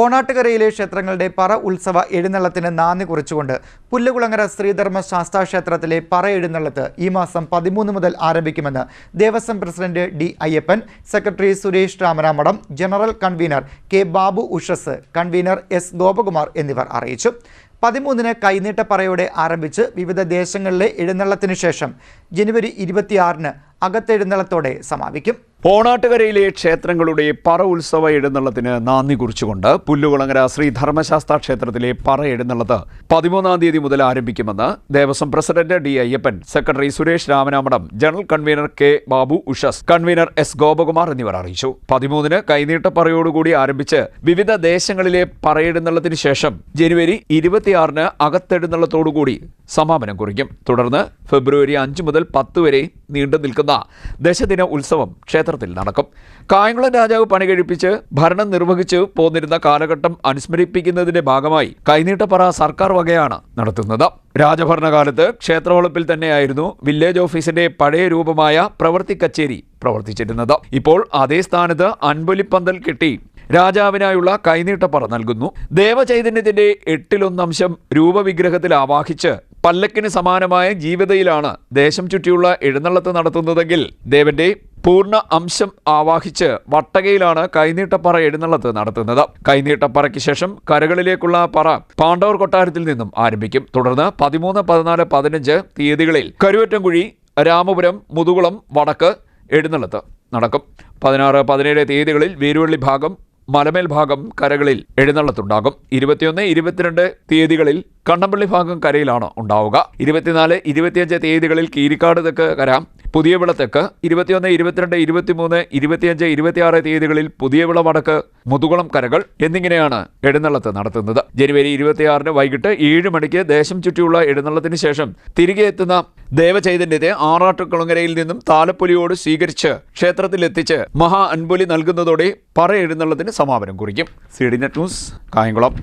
പോണാട്ടുകരയിലെ ക്ഷേത്രങ്ങളുടെ പറ ഉത്സവ എഴുന്നള്ളത്തിന് നാന്ദി കുറിച്ചുകൊണ്ട് പുല്ലുകുളങ്ങര ശ്രീധർമ്മ ശാസ്താ ക്ഷേത്രത്തിലെ പറ എഴുന്നള്ളത്ത് ഈ മാസം പതിമൂന്ന് മുതൽ ആരംഭിക്കുമെന്ന് Devaswom president D Ayyappan secretary Suresh Ramaramadam general convenor K Babu Ushas convenor S Gopakumar എന്നിവർ അറിയിച്ചു. പതിമൂന്നിന് കൈനീട്ടപ്പറയോടെ ആരംഭിച്ച് വിവിധ ദേശങ്ങളിലെ എഴുന്നള്ളത്തിനു ശേഷം ജനുവരി ഇരുപത്തിയാറിന് അകത്തെഴുന്നള്ളത്തോടെ സമാപിക്കും. ഓണാട്ടുകരയിലെ ക്ഷേത്രങ്ങളുടെ പറ ഉത്സവ എഴുന്നള്ളത്തിന് നാന്ദി കുറിച്ചുകൊണ്ട് പുല്ലുകുളങ്ങര ശ്രീ ധർമ്മശാസ്ത്ര ക്ഷേത്രത്തിലെ പറ എഴുന്നള്ളത്ത് പതിമൂന്നാം തീയതി മുതൽ ആരംഭിക്കുമെന്ന് Devaswom president D Ayyappan secretary Suresh Ramanamadam general convenor K Babu Ushas convenor S Gopakumar എന്നിവർ അറിയിച്ചു. പതിമൂന്നിന് കൈനീട്ടപ്പറയോടുകൂടി ആരംഭിച്ച് വിവിധ ദേശങ്ങളിലെ പറയെഴുന്നള്ളത്തിന് ശേഷം ജനുവരി ഇരുപത്തിയാറിന് അകത്തെഴുന്നള്ളത്തോടുകൂടി സമാപനം കുറിക്കും. തുടർന്ന് ഫെബ്രുവരി അഞ്ച് മുതൽ പത്ത് വരെ നീണ്ടു നിൽക്കുന്ന ദശദിന ഉത്സവം ക്ഷേത്രത്തിൽ നടക്കും. കായംകുളം രാജാവ് പണി കഴിപ്പിച്ച് ഭരണം നിർവഹിച്ച് പോന്നിരുന്ന കാലഘട്ടം അനുസ്മരിപ്പിക്കുന്നതിന്റെ ഭാഗമായി കൈനീട്ടപ്പറ സർക്കാർ വകയാണ് നടത്തുന്നത്. രാജഭരണകാലത്ത് ക്ഷേത്രവളപ്പിൽ തന്നെയായിരുന്നു വില്ലേജ് ഓഫീസിന്റെ പഴയ രൂപമായ പ്രവൃത്തി കച്ചേരി പ്രവർത്തിച്ചിരുന്നത്. ഇപ്പോൾ അതേ സ്ഥാനത്ത് അൻപൊലിപ്പന്തൽ കെട്ടി രാജാവിനായുള്ള കൈനീട്ടപ്പറ നൽകുന്നു. ദേവചൈതന്യത്തിന്റെ എട്ടിലൊന്നംശം രൂപവിഗ്രഹത്തിൽ ആവാഹിച്ച് പല്ലക്കിന് സമാനമായ ജീവിതയിലാണ് ദേശം ചുറ്റിയുള്ള എഴുന്നള്ളത്ത് നടത്തുന്നതെങ്കിൽ ദേവന്റെ പൂർണ അംശം ആവാഹിച്ച് വട്ടകയിലാണ് കൈനീട്ടപ്പറ എഴുന്നള്ളത്ത് നടത്തുന്നത്. കൈനീട്ടപ്പറയ്ക്ക് ശേഷം കരകളിലേക്കുള്ള പറ പാണ്ഡവർ കൊട്ടാരത്തിൽ നിന്നും ആരംഭിക്കും. തുടർന്ന് പതിമൂന്ന് പതിനാല് പതിനഞ്ച് തീയതികളിൽ കരുവറ്റംകുഴി രാമപുരം മുതുകുളം വടക്ക് എഴുന്നള്ളത്ത് നടക്കും. പതിനാറ് പതിനേഴ് തീയതികളിൽ വീരുവള്ളി ഭാഗം മലമേൽ ഭാഗം കരകളിൽ എഴുന്നള്ളത്തുണ്ടാകും. ഇരുപത്തിയൊന്ന് ഇരുപത്തിരണ്ട് തീയതികളിൽ കണ്ണമ്പള്ളി ഭാഗം കരയിലാണ് ഉണ്ടാവുക. ഇരുപത്തിനാല് ഇരുപത്തിയഞ്ച് തീയതികളിൽ കീരിക്കാട് തെക്ക് കര പുതിയവിള വിളത്തേക്ക് ഇരുപത്തിയൊന്ന് ഇരുപത്തിരണ്ട് ഇരുപത്തിമൂന്ന് ഇരുപത്തിയഞ്ച് ഇരുപത്തിയാറ് തീയതികളിൽ പുതിയവിള വടക്ക് മുതുകുളം കരകൾ എന്നിങ്ങനെയാണ് എഴുന്നള്ളത്ത് നടത്തുന്നത്. ജനുവരി ഇരുപത്തിയാറിന് വൈകിട്ട് ഏഴ് മണിക്ക് ദേശം ചുറ്റിയുള്ള എഴുന്നള്ളത്തിന് ശേഷം തിരികെ എത്തുന്ന ദേവചൈതന്യത്തെ ആറാട്ടുകുളങ്ങരയിൽ നിന്നും താലപ്പൊലിയോട് സ്വീകരിച്ച് ക്ഷേത്രത്തിലെത്തിച്ച് മഹാ അൻപൊലി നൽകുന്നതോടെ പറ എഴുന്നള്ളത്തിന് സമാപനം കുറിക്കും. C D net news Kayamkulam.